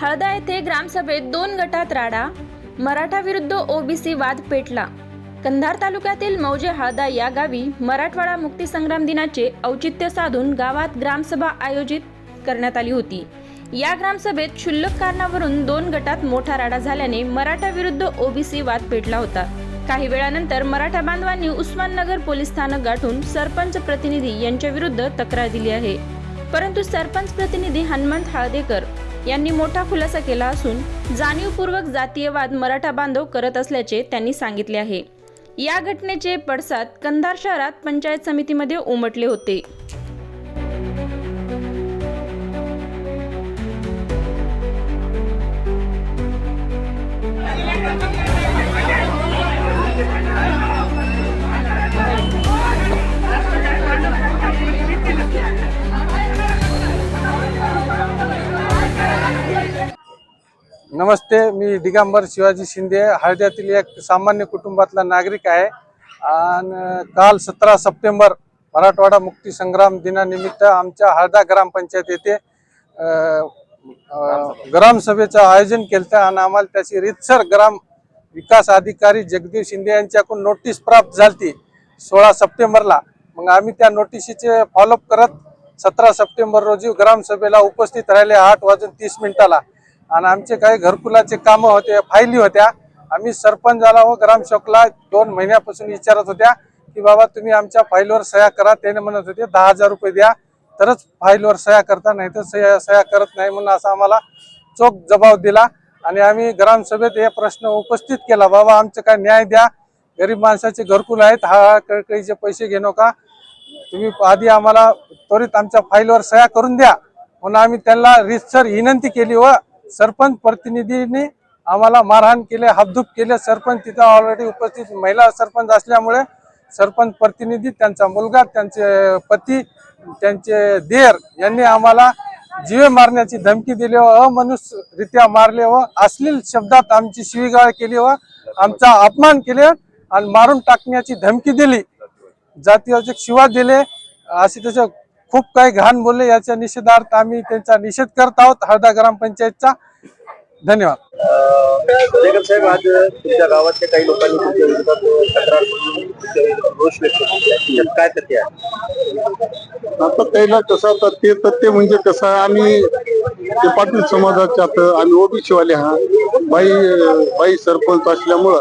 हळदा येथे ग्रामसभेत दोन गटात राडा. मराठा विरुद्ध ओबीसी वाद पेटला. कंधार तालुक्यातील मौजे हळदा या गावी मराठवाडा मुक्तीसंग्राम दिनाचे औचित्य साधून गावात ग्रामसभा आयोजित करण्यात आली होती. या ग्रामसभेत क्षुल्लक कारणावरून दोन गटात मोठा राडा झाल्याने मराठा विरुद्ध ओबीसी वाद पेटला होता. काही वेळानंतर मराठा बांधवांनी उस्माननगर पोलीस स्थानक गाठून सरपंच प्रतिनिधी यांच्या विरुद्ध तक्रार दिली आहे. परंतु सरपंच प्रतिनिधी हनुमंत हळदेकर यांनी मोठा खुलासा केला असून जाणीवपूर्वक जातीयवाद मराठा बांधव करत असल्याचे त्यांनी सांगितले आहे. या घटनेचे पडसाद कंधार शहरात पंचायत समितीमध्ये उमटले होते. नमस्ते मी दिगंबर शिवाजी शिंदे. हळद्यातील एक सामान्य कुटुंबातला नागरिक आहे. आणि काल सतरा सप्टेंबर मराठवाडा मुक्ती संग्राम दिनानिमित्त आमच्या हळदा ग्रामपंचायत येथे ग्रामसभेचं आयोजन केलं आणि आम्हाला त्याची रितसर ग्राम विकास अधिकारी जगदीश शिंदे यांच्याकडून नोटीस प्राप्त झाली सोळा सप्टेंबरला. मग आम्ही त्या नोटिसीचे फॉलोअप करत सतरा सप्टेंबर रोजी ग्रामसभेला उपस्थित राहिले आठ वाजून तीस मिनिटाला. आणि आमचे काही घरकुलाचे कामं होते फायली होत्या. आम्ही सरपंचाला व ग्रामसेवकला दोन महिन्यापासून विचारत होत्या की बाबा तुम्ही आमच्या फाईलवर सह्या करा त्याने म्हणत होते दहा हजार रुपये द्या. तरच फाईलवर सह्या करता नाही तर सह्या सह्या करत नाही म्हणून असा आम्हाला चोख जबाब दिला. आणि आम्ही ग्रामसभेत हे प्रश्न उपस्थित केला बाबा आमचं काय न्याय द्या. गरीब माणसाचे घरकुल आहेत हा कळकळीचे पैसे घेऊ नका. तुम्ही आधी आम्हाला त्वरित आमच्या फाईलवर सह्या करून द्या. म्हणून आम्ही त्यांना रितसर विनंती केली व सरपंच प्रतिनिधींनी आम्हाला मारहाण केले हातधूप केले. सरपंच तिथं ऑलरेडी उपस्थित महिला सरपंच असल्यामुळे सरपंच प्रतिनिधी त्यांचा मुलगा त्यांचे पती त्यांचे देर यांनी आम्हाला जीवे मारण्याची धमकी दिली व अमनुष्यरित्या मारले व अश्लील शब्दात आमची शिवीगाळ केली व आमचा अपमान केले आणि मारून टाकण्याची धमकी दिली. जातीवाचक शिवा दिले. असे त्याचे खूप काही घाण बोलले याच्या निषेधार्थ आम्ही त्यांचा निषेध करत आहोत हळदा ग्रामपंचायतचा. धन्यवाद. साहेब आज तुमच्या गावातल्या काही लोकांनी तुमच्या विरोधात तक्रार रोष व्यक्त केला. काय तथ्य आहे? आता त्याला कसं आता ते तथ्य म्हणजे कसं आम्ही ते पाटील समाजाचे आता आम्ही ओबीसी वाले हा. बाई बाई सरपंच असल्यामुळं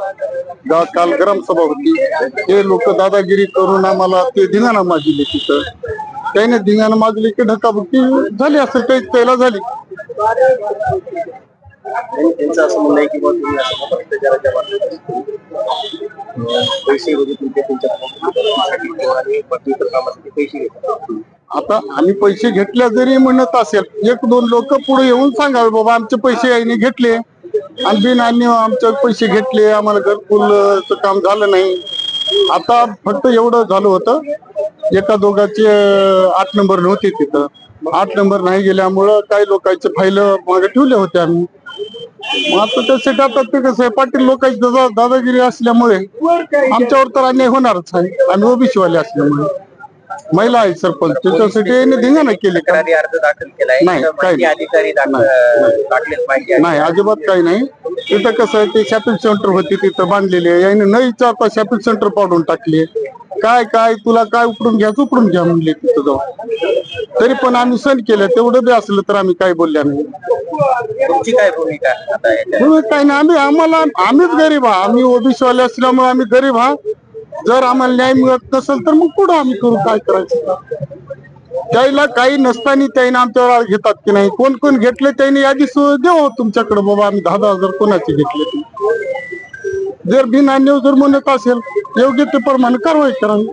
गावात काल ग्रामसभा होती. ते लोक दादागिरी करून आम्हाला ते धिंगाणा मागले तिथं. त्याने धिंगाणा मागले की ढकाबुक्की झाली असेल काही त्याला झाली. आणि त्यांचं असं म्हणणं आहे की बुवा तुम्ही असं भ्रष्टाचाराच्या माध्यमातून पैसे वगैरे तुमच्या तुमच्या कामासाठी किंवा आणि बाकी इतर कामासाठी पैसे घेतात. आता आम्ही पैसे घेतल्या जरी म्हणत असेल एक दोन लोक पुढे येऊन सांगावे बाबा आमचे पैसे याने घेतले. आणि बिन आणि आमचे पैसे घेतले आम्हाला घरकुलचं काम झालं नाही. आता फक्त एवढं झालं होतं. एका दोघाचे आठ नंबर नव्हते तिथं. आठ नंबर नाही गेल्यामुळं काही लोकांचे फाईल मागे ठेवले होते आम्ही. मग आता त्यासाठी आता ते कसं आहे पाटील लोकांची दादागिरी असल्यामुळे आमच्यावर तर अन्याय होणारच आहे. आम्ही ओबीसीवाले असल्यामुळे. महिला आहे सरपंच. त्याच्यासाठी यांनी धिंगाणा केले का? तक्रारी अर्ज दाखल केलाय. नाही, तर काही माहिती नाही. अधिकारी दाखल माहिती अधिकारी. नाही अजिबात काही नाही. तिथं कसं आहे ते शॉपिंग सेंटर होते तिथं बांधलेले याने न विचारता शॉपिंग सेंटर पाडून टाकले काय काय तुला काय उपडून घ्या उपडून घ्या म्हणले तिथं जाऊन. तरी पण आम्ही सण केलं तेवढं बी असलं तर आम्ही काय बोलल्या नाही तुमची काय भूमिका आता याच्यात? म्हणून काही नाही आम्ही आम्हाला आम्हीच गरीब हा आम्ही ओबीसी वाले असल्यामुळे आम्ही गरीब हा जर आम्हाला न्याय मिळत नसेल तर मग पुढे आम्ही करू काय करायचं? त्याला काही नसताना त्याने आमच्यावर आळ घेतात की नाही? कोण कोण घेतले त्याने यादी सु- देऊ तुमच्याकडे बाबा आम्ही दहा दहा हजार कोणाचे घेतले ते. जर बिना न्यूज जर म्हणत असेल योग्य ते प्रमाणे कारवाई करावी